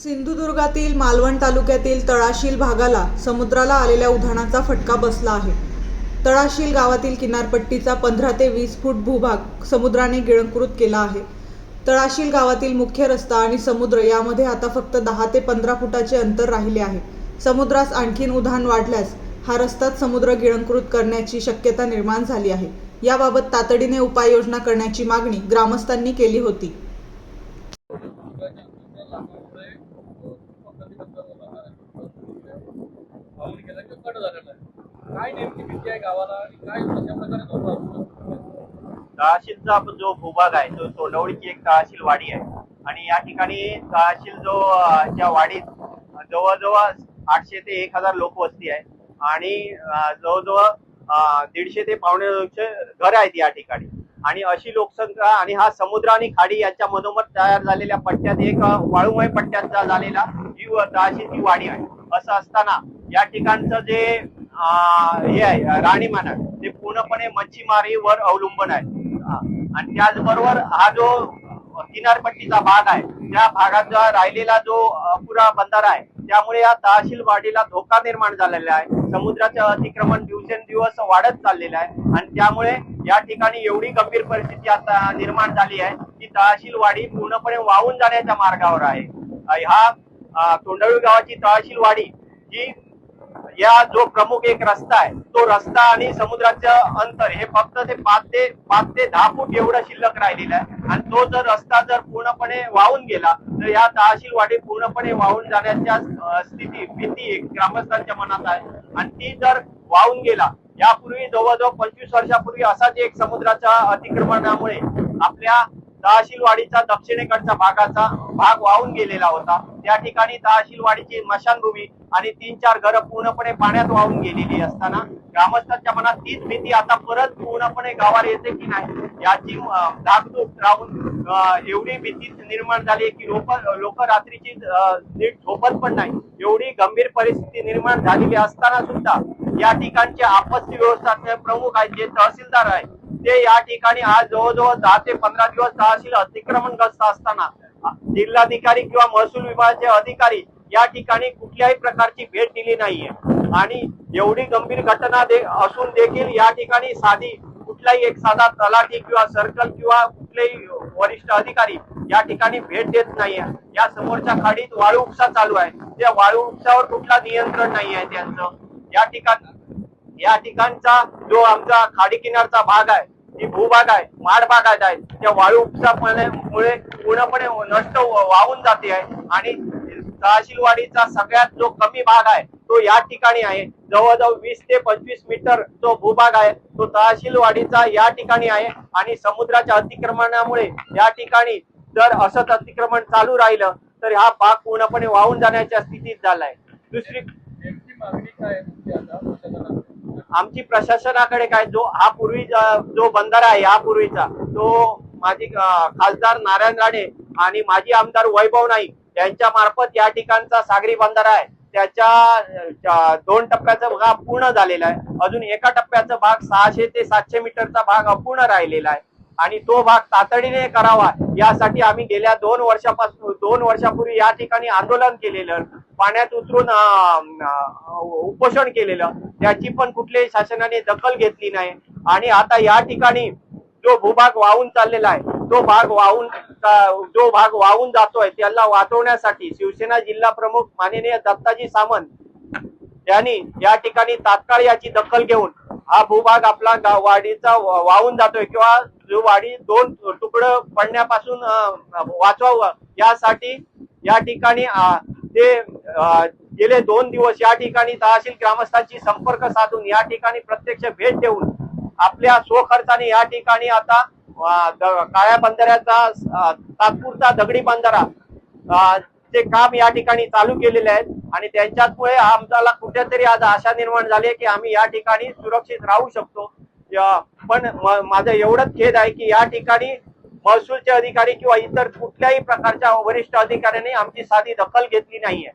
सिंधुदुर्गातील मालवण तालुक्यातील तळाशील भागाला समुद्राला आलेल्या उधाणाचा फटका बसला आहे. तळाशील गावातील किनारपट्टीचा पंधरा ते वीस फूट भूभाग समुद्राने गिळंकृत केला आहे. तळाशील गावातील मुख्य रस्ता आणि समुद्र यामध्ये आता फक्त दहा ते पंधरा फुटाचे अंतर राहिले आहे. समुद्रास आणखीन उधाण वाढल्यास हा रस्ताच समुद्र गिळंकृत करण्याची शक्यता निर्माण झाली आहे. याबाबत तातडीने उपाययोजना करण्याची मागणी ग्रामस्थांनी केली होती पाऊल केला किंवा कट झालेला आहे काय नेमकी भीती आहे गावाला? काय कशा प्रकारे जो भूभाग आहे तो सोनवडीची एक तळाशील वाडी आहे. आणि या ठिकाणी तळाशील जो ज्या वाडीत जवळजवळ आठशे ते एक हजार लोक वस्ती आहे. आणि जवळजवळ दीडशे ते पावणे घर आहेत या ठिकाणी. आणि अशी लोकसंख्या आणि हा समुद्र आणि खाडी यांच्या मधोमध तयार झालेल्या पट्ट्यात एक वाळूमय पट्ट्यात झालेला ही व- वाडी आहे. असं असताना या ठिकाणचं जे हे आहे राणीमान आहे ते पूर्णपणे मच्छीमारीवर अवलंबून आहे. आणि त्याचबरोबर हा जो किनारपट्टीचा भाग आहे त्या भागाचा राहिलेला जो अपुरा बंधारा आहे त्यामुळे या तहसील वाडीला धोका निर्माण झालेला आहे. समुद्राचं अतिक्रमण दिवसेंदिवस वाढत चाललेलं आहे. आणि त्यामुळे या ठिकाणी एवढी गंभीर परिस्थिती आता निर्माण झाली आहे की तहसील वाडी पूर्णपणे वाहून जाण्याच्या मार्गावर आहे. ह्या हा गावाची तहसील वाडी ही या जो प्रमुख एक रस्ता आहे तो रस्ता आणि समुद्राचं अंतर हे फक्त ते पाच ते पाच ते दहा फूट एवढं शिल्लक राहिलेला आहे. आणि तो जर रस्ता जर पूर्णपणे वाहून गेला तर या तहसील वाडी पूर्णपणे वाहून जाण्याच्या स्थिती भीती एक ग्रामस्थांच्या मनात आहे. आणि ती जर वाहून गेला यापूर्वी जवळजवळ पंचवीस वर्षापूर्वी असाच एक समुद्राच्या अतिक्रमणामुळे आपल्या तहसीलवाडीचा दक्षिणेकडच्या भागाचा भाग वाहून गेलेला होता. त्या ठिकाणी तहसीलवाडीची मशानभूमी आणि तीन चार घरं पूर्णपणे पाण्यात वाहून गेलेली असताना ग्रामस्थांच्या मनात तीच भीती आता परत पूर्णपणे गावाला येते की नाही याची धाकधूक राहून एवढी भीती निर्माण झाली की लोक लोक रात्रीची नीट झोपत पण नाही. एवढी गंभीर परिस्थिती निर्माण झालेली असताना सुद्धा या ठिकाणचे आपत्ती व्यवस्थापन प्रमुख आहेत जे तहसीलदार आहे ते या ठिकाणी आज जवळजवळ दहा ते पंधरा दिवस तहसील अतिक्रमणग्रस्त असताना जिल्हाधिकारी किंवा महसूल विभागाचे अधिकारी या ठिकाणी कुठल्याही प्रकारची भेट दिली नाहीये. आणि एवढी गंभीर घटना दे असून देखील या ठिकाणी साधी कुठलाही एक साधा तलाठी किंवा सर्कल किंवा कुठलेही वरिष्ठ अधिकारी या ठिकाणी भेट देत नाहीये. या समोरच्या खाडीत वाळू उपसा चालू आहे. त्या वाळू उपसावर कुठला नियंत्रण नाही आहे त्यांचं. या ठिकाणी या ठिकाणचा जो आमचा खाडी किनारचा भाग आहे ही भूभाग आहे माड भागात आहे त्या वाळू उपसामुळे पूर्णपणे नष्ट वाहून जाते आहे. आणि तहसीलवाडीचा सगळ्यात जो कमी भाग आहे तो या ठिकाणी आहे. जवळजवळ वीस ते पंचवीस मीटर जो भूभाग आहे तो तहसीलवाडीचा या ठिकाणी आहे. आणि समुद्राच्या अतिक्रमणामुळे या ठिकाणी जर असंच अतिक्रमण चालू राहिलं तर हा भाग पूर्णपणे वाहून जाण्याच्या स्थितीत झालाय दुसरी मागणी काय तुमची आता प्रशासनाकडे? आमची प्रशासनाकडे काय जो हा पूर्वी जो बंधारा आहे या पूर्वीचा तो माजी खासदार नारायण राणे आणि माजी आमदार वैभव नाईक यांच्या मार्फत या ठिकाणचा सागरी बंधारा आहे. त्याच्या दोन टप्प्याचा भाग पूर्ण झालेला आहे. अजून एका टप्प्याचा भाग सहाशे ते सातशे मीटरचा भाग अपूर्ण राहिलेला आहे. आणि तो भाग तातडीने करावा यासाठी आम्ही गेल्या दोन वर्षापासून दोन वर्षापूर्वी या ठिकाणी आंदोलन केलेलं पाण्यात उतरून उपोषण केलेलं. त्याची पण कुठल्याही शासनाने दखल घेतली नाही. आणि आता या ठिकाणी जो भूभाग वाहून चाललेला आहे तो भाग वाहून जो भाग वाहून जातोय त्याला वाचवण्यासाठी शिवसेना जिल्हा प्रमुख माननीय दत्ताजी सामंत यांनी या ठिकाणी तात्काळ याची दखल घेऊन हा भूभाग आपला वाडीचा वा- वाहून जातोय किंवा जो वाडी दोन तुकडं पडण्यापासून वाचवावं यासाठी या ठिकाणी ते गेले दोन दिवस या ठिकाणी तहसील ग्रामस्थांशी संपर्क साधून या ठिकाणी प्रत्यक्ष भेट देऊन आपल्या स्वखर्चाने या ठिकाणी आता काळ्या बंधाऱ्याचा तात्पुरता दगडी बंधारा ते चे काम या ठिकाणी चालू केलेले आहेत आणि त्यांच्यामुळे आमच्याला कुठेतरी आज आशा निर्माण झाली आहे की आम्ही या ठिकाणी सुरक्षित राहू शकतो. पण माझं एवढंच खेद आहे की या ठिकाणी महसूलचे अधिकारी किंवा इतर कुठल्याही प्रकारच्या वरिष्ठ अधिकाऱ्यांनी आमची साधी दखल घेतली नाहीये.